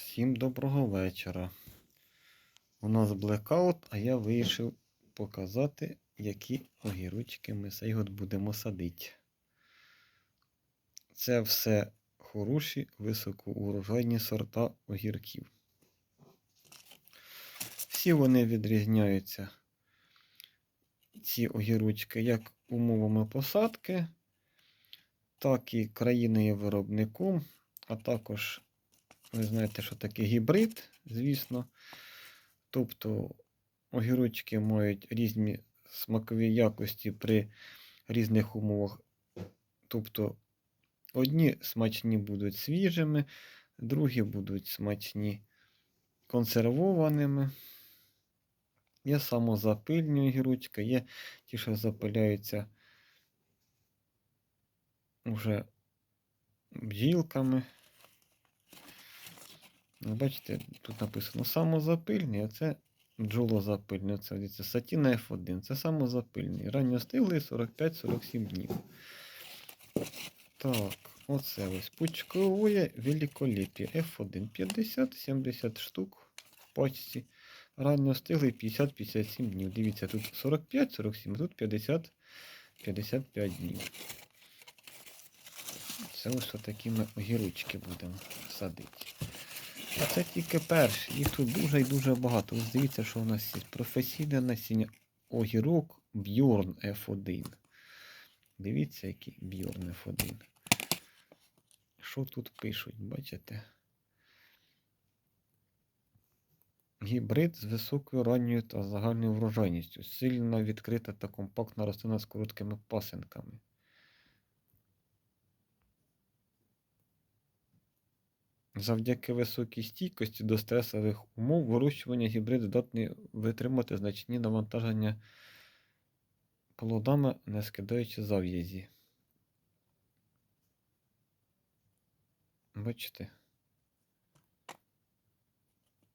Всім доброго вечора. У нас блекаут, а я вирішив показати, які огірочки ми цей год будемо садити. Це все хороші високоурожайні сорта огірків. Всі вони відрізняються, ці огірочки, як умовами посадки, так і країною виробником, а також ви знаєте, що таке гібрид, звісно. Тобто огірочки мають різні смакові якості при різних умовах. Тобто одні смачні будуть свіжими, другі будуть смачні консервованими. Є самозапильні огірочки, є ті, що запиляються вже бджілками. Ну, Бачите, тут написано самозапильний, а це бджолозапильний. Це, дивіться, сатіна F1. Це самозапильний. Ранньостиглий 45-47 днів. Так, оце ось пучкове великолепие F1 50-70 штук в пачці. Ранньостиглий 50-57 днів. Дивіться, тут 45-47, тут 50-55 днів. Це ось такі ми огірочки будемо садити. А це тільки перші. Їх тут дуже і дуже багато. Ось дивіться, що у нас є професійне насіння огірок Bjorn F1. Дивіться, який Bjorn F1. Що тут пишуть, бачите? Гібрид з високою ранньою та загальною врожайністю. Сильно відкрита та компактна рослина з короткими пасинками. Завдяки високій стійкості до стресових умов вирощування гібрид здатний витримати значні навантаження плодами, не скидаючи зав'язі. Бачите?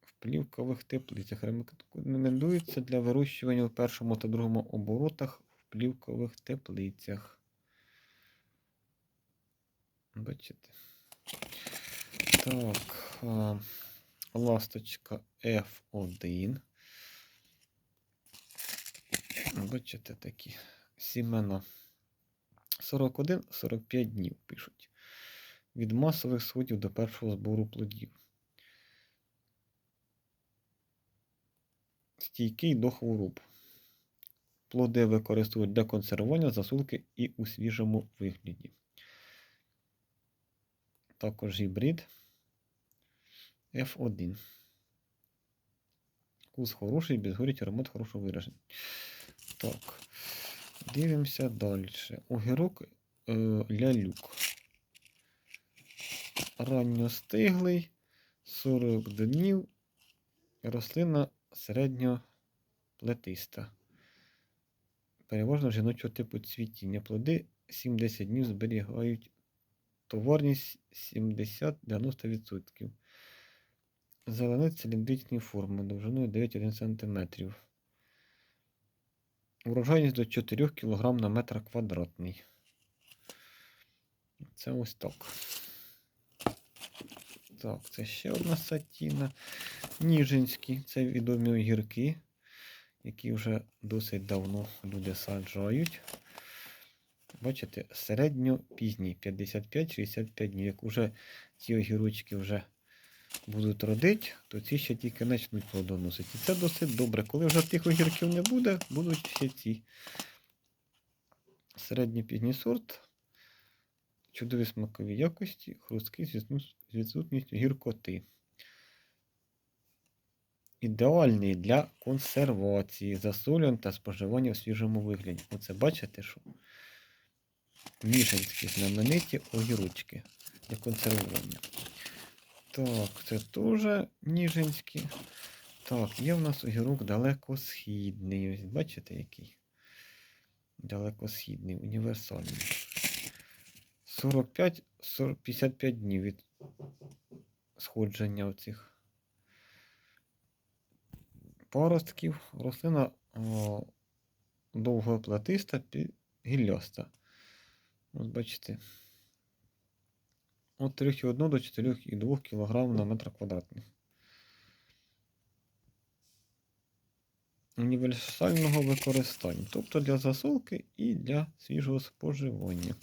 В плівкових теплицях рекомендується для вирощування у першому та другому оборотах в плівкових теплицях. Бачите? Так, ласточка F1. Бачите такі сімена. 41-45 днів пишуть. Від масових сходів до першого збору плодів. Стійкий до хвороб. Плоди використовують для консервування засулки і у свіжому вигляді. Також гібрид. F1. Вкус хороший, безгоріть, аромат хорошо виражений. Так. Дивимося далі. Огірок е, лялюк. Ранньостиглий, 40 днів. Рослина середньоплетиста. Переважно жіночого типу цвітіння. Плоди 7-10 днів зберігають товарність 70-90%. Зелене циліндричної форми довжиною 9,1 см. Урожайність до 4 кг на метр квадратний. Це ось так. Так, це ще одна сатіна. Ніжинські. Це відомі огірки, які вже досить давно люди саджають. Бачите, середньо пізній 55-65 днів. Як вже ці огірочки вже будуть родити, то ці ще тільки почнуть плодоносити. І це досить добре. Коли вже тих огірків не буде, будуть ще ці середній пізній сорт, чудові смакові якості, хрусткий з відсутністю гіркоти. Ідеальний для консервації, засолювання та споживання в свіжому вигляді. Оце бачите, що ніжинські знамениті огірочки для консервування. Так, це теж ніжинські. Так, є в нас огірок далекосхідний. Ось бачите який? Далекосхідний, універсальний. 45-55 днів від сходження оцих паростків. Рослина довгоплатиста, гілляста. Ось бачите. від 3,1 до 4,2 кг на метр квадратний. Універсального використання, тобто для засолки і для свіжого споживання.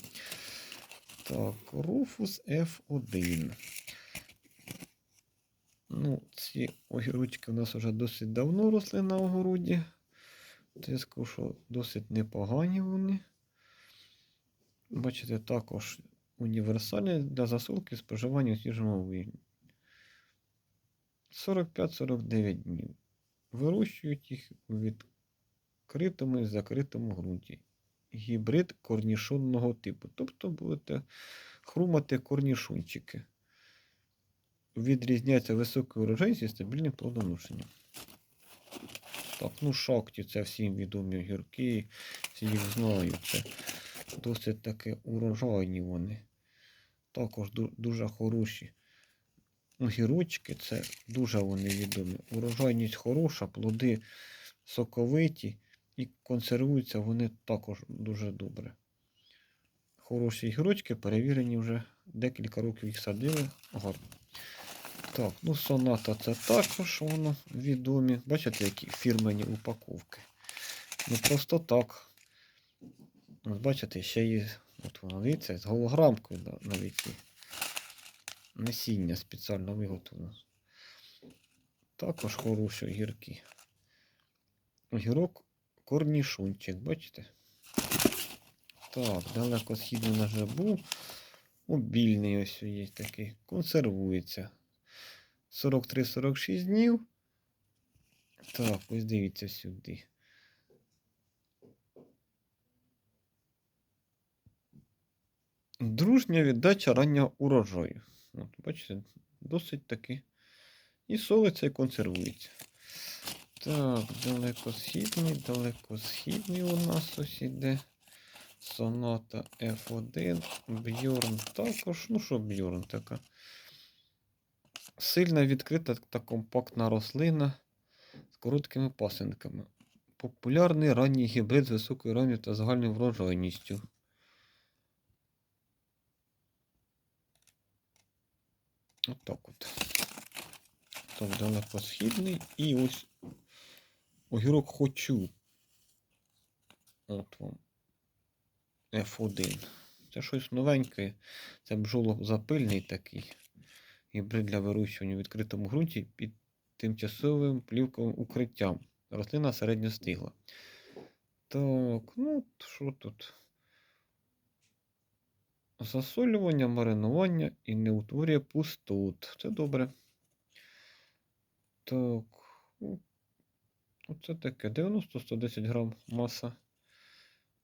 Так, Rufus F1. Ну, ці огірочки у нас вже досить давно росли на огороді. То скажу, що досить непогані вони. Бачите, також універсальні для засолки споживання у свіжому вигляді. 45-49 днів. Вирощують їх у відкритому і закритому ґрунті. Гібрид корнішонного типу. Тобто будете хрумати корнішончики. Відрізняється високою урожайністю і стабільним плодоношенням. Так, ну шахті це всім відомі огірки, всі їх знають. Досить таки урожайні вони. Також дуже хороші. Огірочки це дуже вони відомі. Урожайність хороша, плоди соковиті і консервуються вони також дуже добре. Хороші огірочки перевірені вже декілька років їх садили. Гарно. Так, ну соната це також воно відомі. Бачите, які фірмені упаковки. Не просто так. От бачите, ще є от воно, дивіться, з голограмкою на- навіть. Насіння спеціально виготовлено. Також хороші огірки. Огірок корнішончик, бачите? Так, далеко східний наш був. Обільний ось є такий. Консервується. 43-46 днів. Так, ось дивіться сюди. Дружня віддача раннього урожаю. От, бачите, досить таки. І солиться, і консервується. Так, далекосхідний, далекосхідний у нас ось іде. Соната F1. Бьорн також. Ну що Бьорн така? Сильна відкрита та компактна рослина з короткими пасинками. Популярний ранній гібрид з високою ранньою та загальною врожайністю. Отак от. Так, далекосхідний. І ось огірок хочу. От вам. F1. Це щось новеньке. Це бджолозапильний такий. Гібрид для вирощування у відкритому ґрунті під тимчасовим плівковим укриттям. Рослина середньостигла. Так, ну що тут? Засолювання, маринування і не утворює пустот. Це добре. Так. Оце таке 90-110 грам маса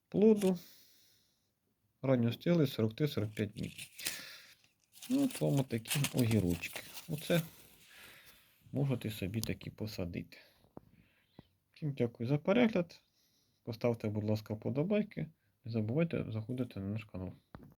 плоду. Ранньостиглий 43-45 днів. Ну, от вам такі огірочки. Оце можете собі такі посадити. Всім дякую за перегляд. Поставте, будь ласка, вподобайки. Не забувайте заходити на наш канал.